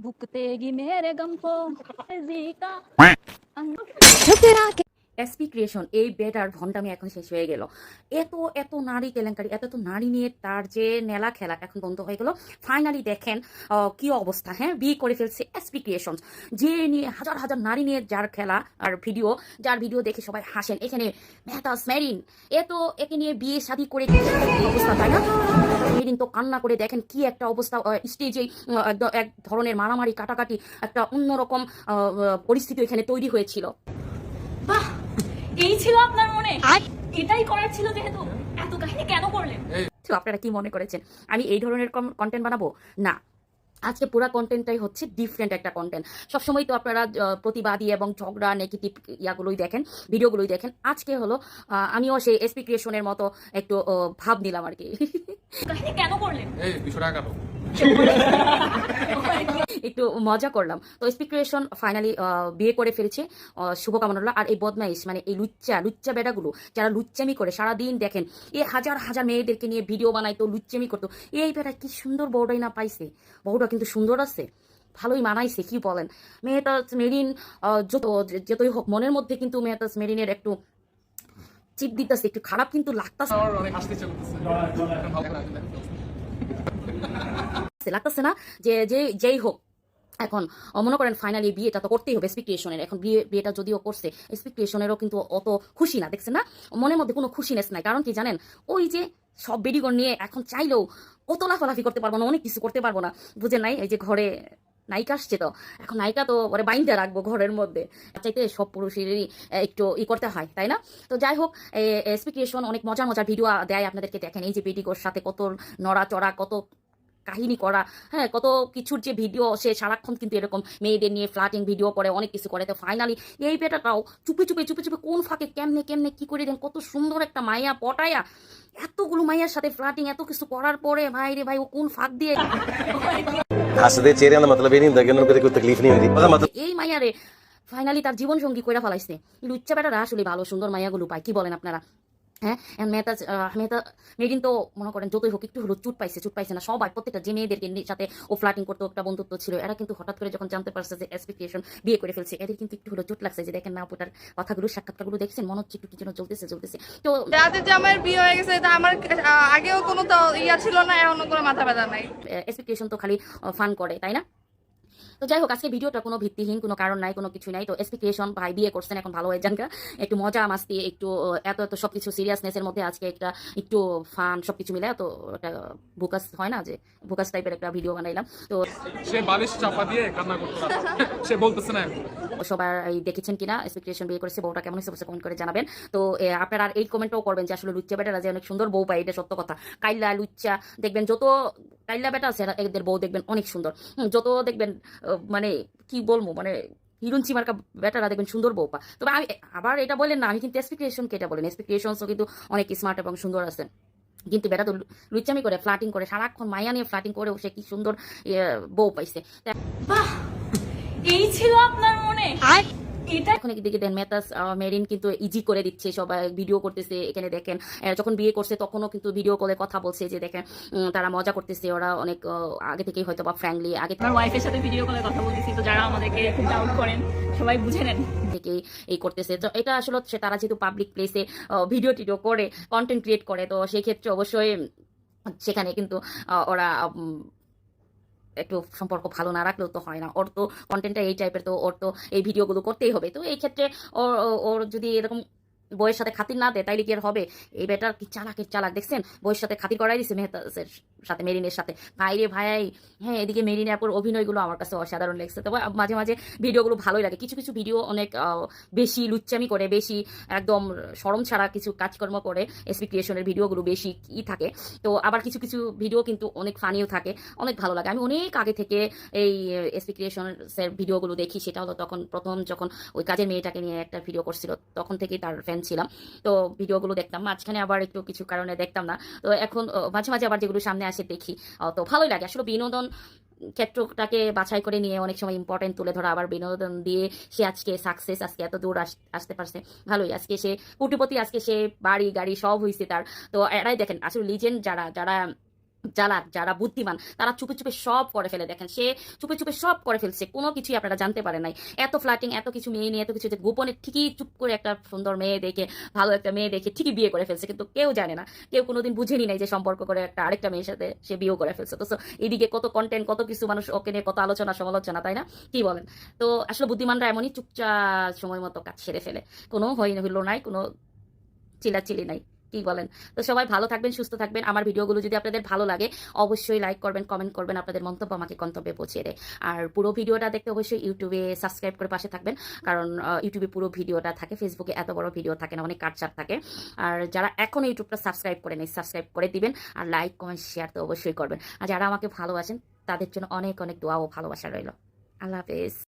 भुगतेगी मेरे गम को जी का এসপি ক্রিয়েশন এই বেটার ভণ্ডামি এখন শেষ হয়ে গেল। এত এত নারী কেলেঙ্কারি, এত এত নারী নিয়ে তার যে নেলা খেলা এখন বন্ধ হয়ে গেল। ফাইনালি দেখেন কি অবস্থা হ্যাঁ? বিয়ে করে ফেলছে এসপি ক্রিয়েশন যে নিয়ে হাজার হাজার নারী নিয়ে যার খেলা আর ভিডিও যার ভিডিও দেখে সবাই হাসেন। এখানে মেহতাজ মেরিন এ তো একে নিয়ে বিয়ে শাদী করে অবস্থা, তাই না? মেরিন তো কান্না করে দেখেন কি একটা অবস্থা স্টেজে এক ধরনের মারামারি, কাটাকাটি একটা অন্যরকম পরিস্থিতি এখানে তৈরি হয়েছিল। এই ছিল আপনার মনে? এটাই করার ছিল যেহেতু? এত কাহিনী কেন করলেন? তো আপনারা কি মনে করেছেন? আমি এই ধরনের কন্টেন্ট বানাবো? না। আজকে পুরো কন্টেন্টটাই হচ্ছে ডিফারেন্ট একটা কন্টেন্ট সবসময় তো আপনারা আহ, প্রতিবাদী এবং ঝগড়া নেগেটিভ ইয়াগুলোই দেখেন ভিডিওগুলোই দেখেন। আজকে হলো আমিও সেই এসপি ক্রিয়েশনের মতো একটু ভাব নিলাম আর কি। কেন করলেন? এই একটু মজা করলাম। তো এসপি ক্রিয়েশন ফাইনালি বিয়ে করে ফেলেছে। আহ, শুভকামনা রইল। আর এই বদমাইশ মানে এই লুচ্চা লুচ্চা বেটাগুলো যারা লুচ্চামি করে সারাদিন দেখেন এই হাজার হাজার মেয়েদেরকে নিয়ে ভিডিও বানাইতো লুচ্চামি করতো। এই বেটা কি সুন্দর বউটাই না পাইছে? বউটা কিন্তু সুন্দর আছে। ভালোই মানাইছে কি বলেন? মেহতাজ মেরিন আহ, যত যতই হোক মনের মধ্যে কিন্তু মেহতাজ মেরিনের একটু চিপ দিতেছে একটু খারাপ কিন্তু লাগতাছে আমার অনেক হাসতে ইচ্ছে করতেছে এখন ভালো করে আসলে। লাগতেছে না যে যেই হোক। এখন মনে করেন ফাইনালি বিয়েটা তো করতেই হবে এক্সপেকটেশনের এখন বিয়ে, বিয়েটা যদিও করছে এক্সপেকটেশনেরও কিন্তু অত খুশি না, দেখছেন না? মনের মধ্যে কোনো খুশিনেস নাই। কারণ কি জানেন? ওই যে সব বেডিগণ নিয়ে এখন চাইলেও অত লাফালাফি করতে পারব না, অনেক কিছু করতে পারব না। বুঝে নাই? এই যে ঘরে নায়িকা আসছে তো, এখন নায়িকা তো ওরে বাইন্দা রাখব ঘরের মধ্যে। চাইতে সব পুরুষেরই একটু ই করতে হয়, তাই না? তো যাই হোক এক্সপেকটেশন অনেক মজার মজার ভিডিও দেয় আপনাদেরকে। দেখেন, এই যে বেডিগোর সাথে কত নড়াচড়া, কত কাহিনী করা। হ্যাঁ কত কিছুর যে ভিডিও সে সারাক্ষণ কিন্তু এরকম মেয়েদের নিয়ে ফ্লাটিং ভিডিও করে অনেক কিছু করে। তো ফাইনালি এই বেটাটাও চুপে চুপে চুপে চুপে কোন ফাঁকে কেমনে কেমনে কি করে দেন কত সুন্দর একটা মায়া পটায়া। এতগুলো মায়ের সাথে ফ্লাটিং এত কিছু করার পরে ভাই রে ভাই ও কোন ফাঁক দিয়ে হাসতে চেহারা না মতলব এই নেই দেখেন ওর কোনো তকলিফ নেই আচ্ছা, এই মায়া রে ফাইনালি তার জীবন সঙ্গী কইরা ফলাইছে। লুচ্চা বেটারা আসলে ভালো সুন্দর মায়াগুলো পায় কি বলেন আপনারা? হ্যাঁ আহ, মেহতা মেয়েদিন তো মনে করেন যতই হোক একটু হলো চুট পাইছে চুট পাইছে না। সবাই প্রত্যেকটা যে মেয়েদেরকে সাথে ও ফ্লাটিং করতো একটা বন্ধুত্ব ছিল এরা কিন্তু হঠাৎ করে যখন জানতে পারছে যে এক্সপেকটেশন বিয়ে করে ফেলছে এদের কিন্তু একটু হলো চুট লাগছে যে দেখেন না আপুটার কথাগুলো সাক্ষাৎকারগুলো দেখছেন মনে হচ্ছে একটু যেন চলতেছে চলতেছে তো যাদের জামাইয়ের বিয়ে হয়ে গেছে এটা আমার আগেও কোনো তো ইয়া ছিল না এখনও কোনো মাথা ব্যথা নাই। এক্সপেকটেশন তো খালি ফান করে তাই না? তো যাই হোক আজকে ভিডিওটা কোনো ভিত্তিহীন কোনো কারণ নাই কোনো কিছু নাই। তো এক্সপেকটেশন ভাই বিয়ে করছেন এখন ভালো হয়ে যান একটু মজা মাস্তি একটু এত এত সবকিছু সিরিয়াসনেসের মধ্যে আজকে একটা একটু ফান সবকিছু মিলে তো একটা বুকাস হয় না যে বুকাস টাইপের একটা ভিডিও বানাইলাম। তো সে বালিশ চাপা দিয়ে কান্না করতে সে বলতেছে না। সবার এই দেখেছেন কিনা? এক্সপেকটেশন বিয়ে করেছে বউটা কেমন হয়েছে অবশ্যই কমেন্ট করে জানাবেন। তো আপনারা আর এই কমেন্টও করবেন যে আসলে লুচ্চা বেটারা যে অনেক সুন্দর বউ পায় এটা সত্য কথা। কাইলা লুচ্চা দেখবেন যত কাইলা বেটা আছে এদের বউ দেখবেন অনেক সুন্দর। যত দেখবেন মানে কি বলব মানে হিরুন চিমার্কা বেটারা দেখবেন সুন্দর বউপা তবে আমি আবার এটা বলেন না আমি কিন্তু এক্সপেকটেশনকে এটা বলেন। এক্সপেকটেশনসও কিন্তু অনেক স্মার্ট এবং সুন্দর আছে কিন্তু বেটা তো লুচামি লুচ্চামি করে ফ্লাটিং করে সারাক্ষণ মায়া নিয়ে ফ্লাটিং করে সে কি সুন্দর ইয়ে, বউ পাইছে। বাহ! এই ছিল আপনার মনে। এটা এখন একদিকে দেন মেতাস মেরিন কিন্তু ইজি করে দিচ্ছে সবাই ভিডিও করতেছে এখানে দেখেন যখন বিয়ে করছে তখনও কিন্তু ভিডিও কলে কথা বলছে যে দেখেন তারা মজা করতেছে ওরা অনেক আগে থেকেই হয়তো বা ফ্র্যাঙ্কলি আগে আমার ওয়াইফের সাথে ভিডিও কলে কথা বলতেছি তো যারা আমাদেরকে খুব ডাউট করেন সবাই বুঝে নেন। এই করতেছে তো এটা আসলে তারা যেহেতু পাবলিক প্লেসে ভিডিও টিডিও করে কন্টেন্ট ক্রিয়েট করে তো সেই ক্ষেত্রে অবশ্যই সেখানে কিন্তু ওরা একটু সম্পর্ক ভালো না রাখলেও তো হয় না। ওর তো কন্টেন্টটা এই টাইপের তো ওর তো এই ভিডিওগুলো করতেই হবে। তো এই ক্ষেত্রে ওর ওর যদি এরকম বইয়ের সাথে খাতির না দেয়, তাইলে কি আর হবে? এই বেটার কি চালাকের চালাক, দেখছেন? বইয়ের সাথে খাতির করাই দিছে মেহতাজের। সাথে মেরিনের সাথে। ভাই রে ভাই হ্যাঁ এদিকে মেরিন অ্যাপুর অভিনয়গুলো আমার কাছে অসাধারণ লাগছে। তবে মাঝে মাঝে ভিডিওগুলো ভালোই লাগে। কিছু কিছু ভিডিও অনেক বেশি লুচ্চামি করে, বেশি একদম সরম ছাড়া কিছু কাজকর্ম করে এসপি ক্রিয়েশনের ভিডিওগুলো বেশি ই থাকে। তো আবার কিছু কিছু ভিডিও কিন্তু অনেক ফানিও থাকে, অনেক ভালো লাগে। আমি অনেক আগে থেকে এই এসপি ক্রিয়েশনের ভিডিওগুলো দেখি। সেটা হলো তখন প্রথম যখন ওই কাজের মেয়েটাকে নিয়ে একটা ভিডিও করছিল, তখন থেকেই তার ফ্যান ছিলাম। তো ভিডিওগুলো দেখতাম। মাঝখানে আবার একটু কিছু কারণে দেখতাম না। তো এখন মাঝে মাঝে আবার যেগুলো সামনে দেখি। আহ, তো ভালোই লাগে। আসলে বিনোদন ক্ষেত্রটাকে বাছাই করে নিয়ে অনেক সময় ইম্পর্টেন্ট তুলে ধরা আবার বিনোদন দিয়ে সে আজকে সাকসেস আজকে এত দূর আস- আসতে পারছে। ভালোই আজকে সে কোটিপতি আজকে সে বাড়ি গাড়ি সব হয়েছে তার। তো এরাই দেখেন আসলে লিজেন্ড যারা যারা যারা যারা বুদ্ধিমান, তারা চুপে চুপে সব করে ফেলে। দেখেন, সে চুপে চুপে সব করে ফেলছে, কোনো কিছুই আপনারা জানতে পারেন নাই। এত ফ্লাটিং এত কিছু মেয়ে নিয়ে, এত কিছু গোপনে ঠিকই চুপ করে একটা সুন্দর মেয়ে দেখে, ভালো একটা মেয়ে দেখে ঠিকই বিয়ে করে ফেলছে, কিন্তু কেউ জানে না। কেউ কোনোদিন বুঝেনি নাই যে সম্পর্ক করে একটা আরেকটা মেয়ের সাথে সে বিয়েও করে ফেলছে। তো এদিকে কত কন্টেন্ট কত কিছু মানুষ ওকে নিয়ে কত আলোচনা, সমালোচনা, তাই না? কি বলেন? তো, আসলে বুদ্ধিমানরা এমনই চুপচাপ সময় মতো কাজ সেরে ফেলে। কোনো হই হইল নাই, কোনো চিলাচিলি নাই। কি বলেন? তো সবাই ভালো থাকবেন, সুস্থ থাকবেন। আমার ভিডিওগুলো যদি আপনাদের ভালো লাগে, অবশ্যই লাইক করবেন কমেন্ট করবেন, আপনাদের মন্তব্য আমাকে গন্তব্যে পৌঁছে দেয়। আর পুরো ভিডিওটা দেখতে অবশ্যই ইউটিউবে সাবস্ক্রাইব করে পাশে থাকবেন, কারণ ইউটিউবে পুরো ভিডিওটা থাকে ফেসবুকে এত বড় ভিডিও থাকে না, অনেক কাটচাট থাকে। আর যারা এখন ইউটিউবটা সাবস্ক্রাইব করে নেই সাবস্ক্রাইব করে দিবেন, আর লাইক কমেন্ট শেয়ার তো অবশ্যই করবেন। আর যারা আমাকে ভালোবাসেন, তাদের জন্য অনেক অনেক দোয়া ও ভালোবাসা রইল। আল্লাহ হাফেজ।